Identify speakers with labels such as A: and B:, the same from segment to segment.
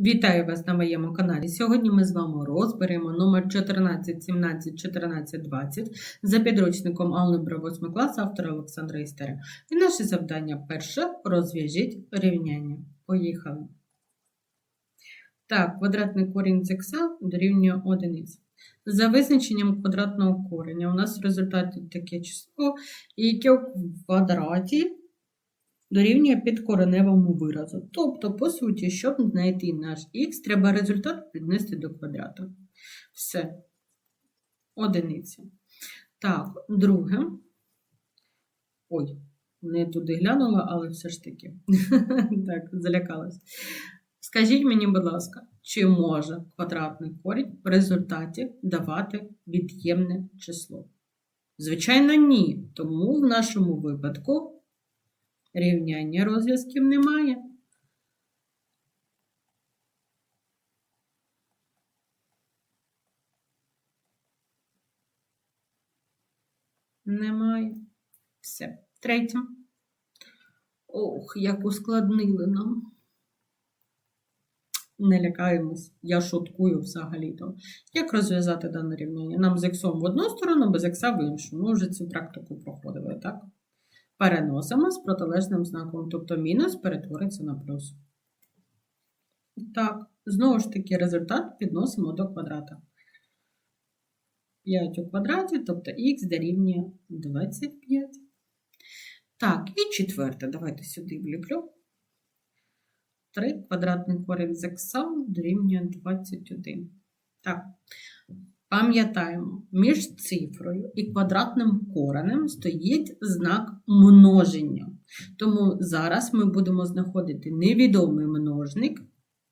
A: Вітаю вас на моєму каналі. Сьогодні ми з вами розберемо номер 14, 17, 14, 20 за підручником Алгебра 8 класу автора Олександра Істера. І наше завдання перше розв'яжіть рівняння. Поїхали. Так, квадратний корінь з х дорівнює одиниці. За визначенням квадратного кореня у нас в результаті таке число, яке в квадраті дорівнює підкореневому виразу. Тобто, по суті, щоб знайти наш х, треба результат піднести до квадрата. Все. Одиниця. Так, друге. Ой, не туди глянула, але все ж таки. так, залякалась. Скажіть мені, будь ласка, чи може квадратний корінь в результаті давати від'ємне число? Звичайно, ні. Тому в нашому випадку Рівняння розв'язків немає. Немає. Все. Третє. Ох, як ускладнили нам. Не лякаємось, я шуткую взагалі-то. Як розв'язати дане рівняння? Нам з іксом в одну сторону, без ікса в іншу. Ми вже цю практику проходили, так? переносимо з протилежним знаком, тобто мінус перетвориться на плюс. Так, знову ж таки, результат підносимо до квадрата. 5 у квадраті, тобто х дорівнює 25. Так, і четверте, давайте сюди вліплю. 3 квадратний корінь з х дорівнює 21. Так, Пам'ятаємо, між цифрою і квадратним коренем стоїть знак множення. Тому зараз ми будемо знаходити невідомий множник,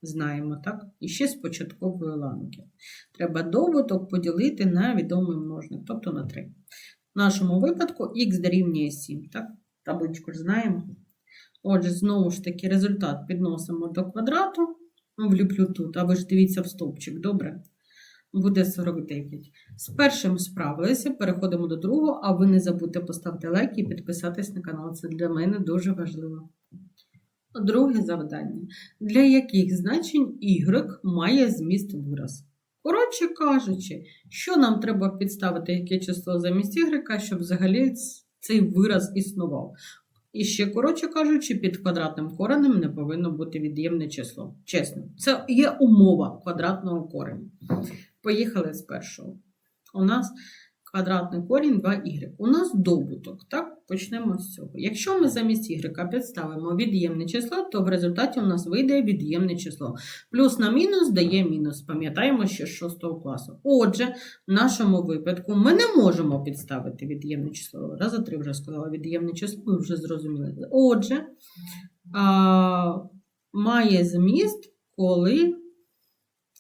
A: знаємо так, і ще з початкової ланки. Треба добуток поділити на відомий множник, тобто на 3. В нашому випадку х дорівнює 7, так? Табличку ж знаємо. Отже, знову ж таки, результат підносимо до квадрату, вліплю тут, а ви ж дивіться в стовпчик, добре? буде 49. З першим справилися, переходимо до другого, а ви не забудьте поставити лайк і підписатись на канал. Це для мене дуже важливо. Друге завдання. Для яких значень y має зміст вираз? Коротше кажучи, що нам треба підставити яке число замість y, щоб взагалі цей вираз існував. І ще, коротше кажучи, під квадратним коренем не повинно бути від'ємне число. Чесно, це є умова квадратного кореня. Поїхали з першого. У нас квадратний корінь 2y. У нас добуток. Так, почнемо з цього. Якщо ми замість y підставимо від'ємне число, то в результаті у нас вийде від'ємне число. Плюс на мінус дає мінус. Пам'ятаємо ще з 6 класу. Отже, в нашому випадку ми не можемо підставити від'ємне число. Раза три вже сказала від'ємне число, ви вже зрозуміли. Отже, а, має зміст, коли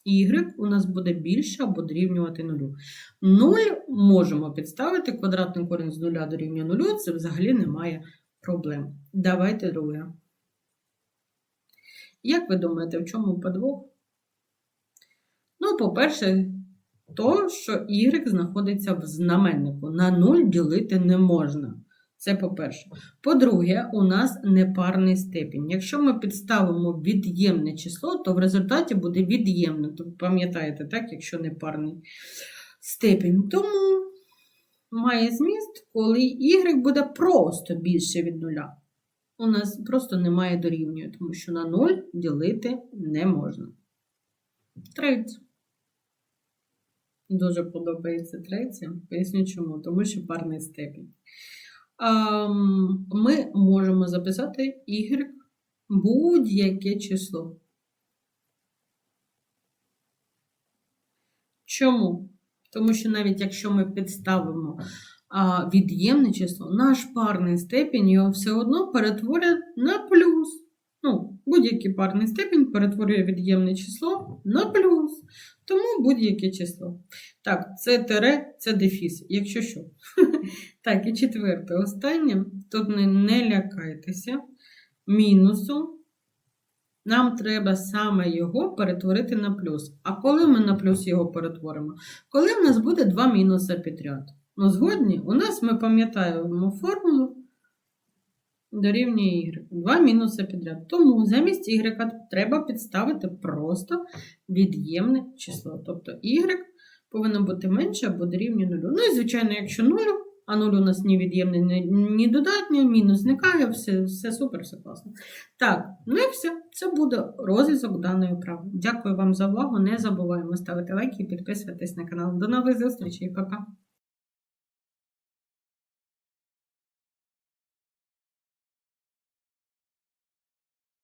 A: y у нас буде більше або дорівнювати нулю. 0 можемо підставити квадратний корінь з 0 дорівнює 0, це взагалі немає проблем. Давайте друге. Як ви думаєте, в чому подвох? Ну, по-перше, то, що y знаходиться в знаменнику. На 0 ділити не можна. Це по-перше. По-друге, у нас непарний степінь. Якщо ми підставимо від'ємне число, то в результаті буде від'ємне. Тобто, пам'ятаєте, так, якщо непарний степінь. Тому має зміст, коли y буде просто більше від нуля. У нас просто немає дорівнює, тому що на 0 ділити не можна. Третє. Дуже подобається третє. Поясню чому, тому що парний степінь ми можемо записати y будь-яке число. Чому? Тому що навіть якщо ми підставимо від'ємне число, наш парний степінь його все одно перетворює на плюс. Ну, Будь-який парний степінь перетворює від'ємне число на плюс. Тому будь-яке число. Так, це тере, це дефіс, якщо що. Так, і четверте, останнє. Тут не, лякайтеся. Мінусу. Нам треба саме його перетворити на плюс. А коли ми на плюс його перетворимо? Коли в нас буде два мінуси підряд. Ну, згодні, у нас ми пам'ятаємо формулу дорівнює y. Два мінуси підряд. Тому замість y треба підставити просто від'ємне число. Тобто y повинно бути менше або дорівнює нулю. Ну і, звичайно, якщо нулю, а нуль у нас ні від'ємне, ні додатнє, мінус зникає, все, все супер, все класно. Так, ну і все. Це буде розв'язок даної вправи. Дякую вам за увагу. Не забуваємо ставити лайки і підписуватись на канал. До нових зустрічей, Па-па!